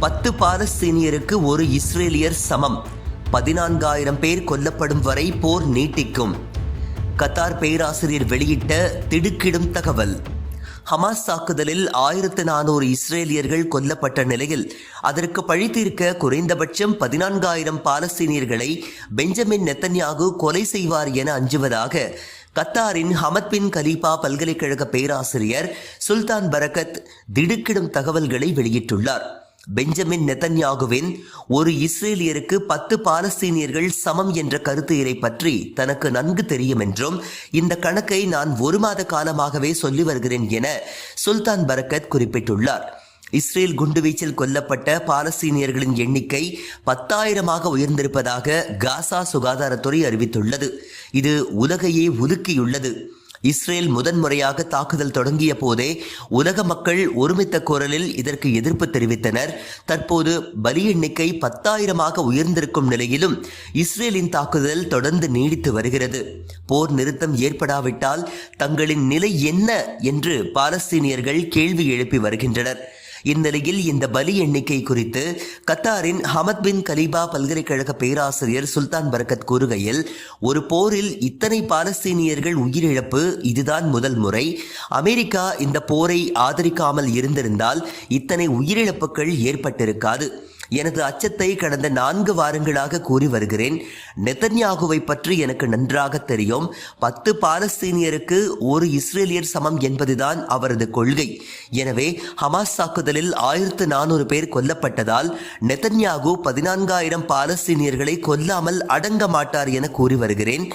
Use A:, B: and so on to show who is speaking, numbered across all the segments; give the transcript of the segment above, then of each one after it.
A: பத்து பாலஸ்தீனியருக்கு ஒரு இஸ்ரேலியர் சமம். பதினான்காயிரம் பேர் கொல்லப்படும் வரை போர் நீட்டிக்கும். கத்தார் பேராசிரியர் வெளியிட்ட திடுக்கிடும் தகவல். ஹமாஸ் தாக்குதலில் ஆயிரத்து நானூறு இஸ்ரேலியர்கள் கொல்லப்பட்ட நிலையில் அதற்கு பழி தீர்க்க குறைந்தபட்சம் பதினான்காயிரம் பாலஸ்தீனியர்களை பெஞ்சமின் நெத்தன்யாகு கொலை செய்வார் என அஞ்சுவதாக கத்தாரின் ஹமத் பின் கலீபா பல்கலைக்கழக பேராசிரியர் சுல்தான் பரகத் திடுக்கிடும் தகவல்களை வெளியிட்டுள்ளார். பெஞ்சமின் நெத்தன்யாகுவின் ஒரு இஸ்ரேலியருக்கு பத்து பாலஸ்தீனியர்கள் சமம் என்ற கருத்து பற்றி தனக்கு நன்கு தெரியும் என்றும் இந்த கணக்கை நான் ஒரு மாத காலமாகவே சொல்லி வருகிறேன் என சுல்தான் பரக்கத் குறிப்பிட்டுள்ளார். இஸ்ரேல் குண்டுவீச்சில் கொல்லப்பட்ட பாலஸ்தீனியர்களின் எண்ணிக்கை பத்தாயிரமாக உயர்ந்திருப்பதாக காசா சுகாதாரத்துறை அறிவித்துள்ளது. இது உலகையே ஒதுக்கியுள்ளது இஸ்ரேல் முதன்முறையாக தாக்குதல் தொடங்கிய போதே உலக மக்கள் ஒருமித்த குரலில் இதற்கு எதிர்ப்பு தெரிவித்தனர். தற்போது பலி எண்ணிக்கை பத்தாயிரமாக உயர்ந்திருக்கும் நிலையிலும் இஸ்ரேலின் தாக்குதல் தொடர்ந்து நீடித்து வருகிறது. போர் நிறுத்தம் ஏற்படாவிட்டால் தங்களின் நிலை என்ன என்று பாலஸ்தீனியர்கள் கேள்வி எழுப்பி வருகின்றனர். இந்நிலையில் இந்த பலி எண்ணிக்கை குறித்து கத்தாரின் ஹமத் பின் கலீபா பல்கலைக்கழக பேராசிரியர் சுல்தான் பரக்கத் கூறுகையில் ஒரு போரில் இத்தனை பாலஸ்தீனியர்கள் உயிரிழப்பு இதுதான் முதல் முறை. அமெரிக்கா இந்த போரை ஆதரிக்காமல் இருந்திருந்தால் இத்தனை உயிரிழப்புகள் ஏற்பட்டிருக்காது. எனது அச்சத்தை கடந்த நான்கு வாரங்களாக கூறி வருகிறேன். நெத்தன்யாகுவை பற்றி எனக்கு நன்றாக தெரியும். பத்து பாலஸ்தீனியருக்கு ஒரு இஸ்ரேலியர் சமம் என்பதுதான் அவரது கொள்கை. எனவே ஹமாஸ் தாக்குதலில் ஆயிரத்து நானூறு பேர் கொல்லப்பட்டதால் நெத்தன்யாகு பதினான்காயிரம் பாலஸ்தீனியர்களை கொல்லாமல் அடங்க மாட்டார் என கூறி வருகிறேன்.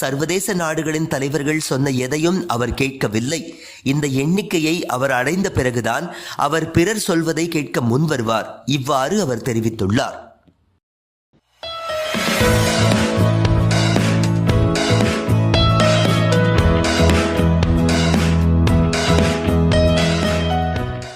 A: சர்வதேச நாடுகளின் தலைவர்கள் சொன்ன எதையும் அவர் கேட்கவில்லை. இந்த எண்ணிக்கையை அவர் அடைந்த பிறகுதான் அவர் பிறர் சொல்வதை கேட்க முன் வருவார் இவ்வாறு அவர் தெரிவித்துள்ளார்.